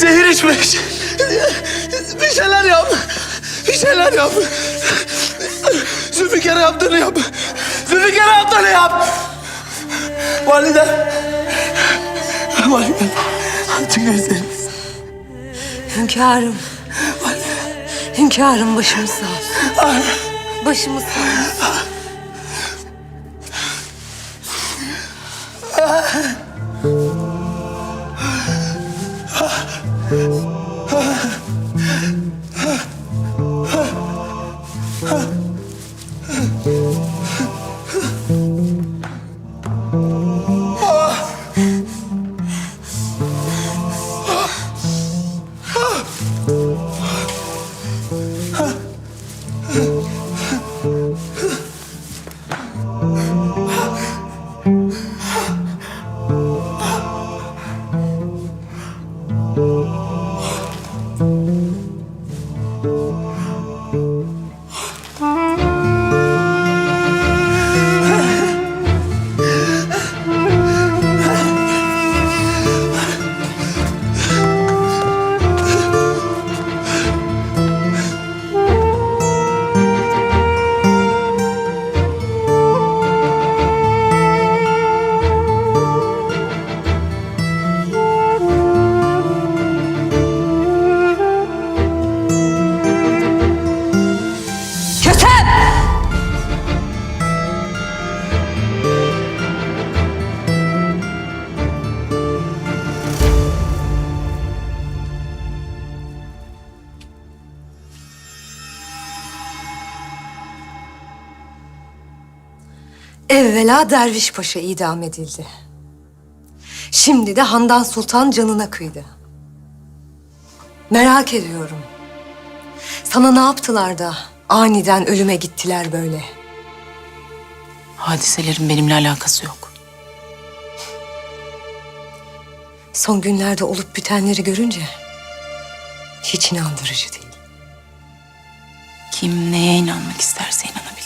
Zehir içmiş. Bir şeyler yap. Bir şeyler yap. Zülfikar'a yaptığını yap. Zülfikar'a yaptığını yap. Valide. Valide. Aç gözlerinizi. Hünkârım. Hünkârım başımız sağ olsun. Başımız sağ olsun. Ah. Oh. Evvela Derviş Paşa idam edildi. Şimdi de Handan Sultan canına kıydı. Merak ediyorum. Sana ne yaptılar da aniden ölüme gittiler böyle? Hadiselerin benimle alakası yok. Son günlerde olup bitenleri görünce hiç inandırıcı değil. Kim neye inanmak isterse inansın.